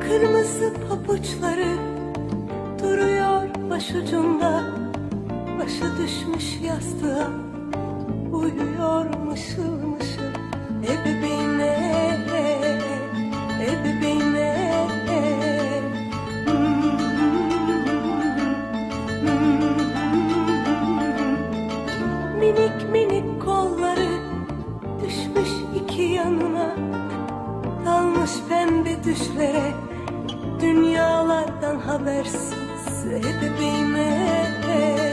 Kırmızı papuçları duruyor başucumda. Başı düşmüş yastığa uyuyor mışıl mışıl Ebebe pembe düşlere Dünyalardan habersiz. Hep ebeğime hep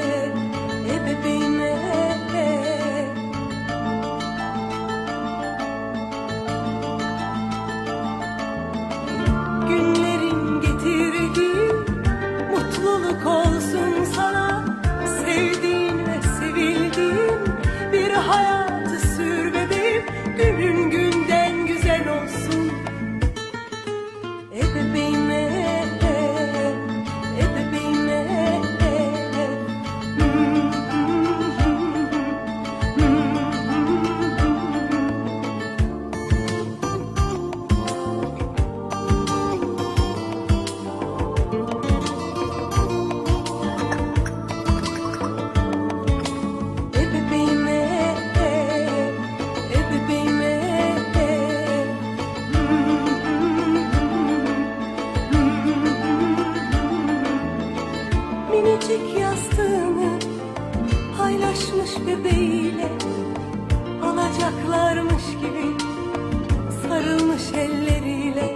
paylaşmış bebeğiyle. Alacaklarmış gibi sarılmış elleriyle.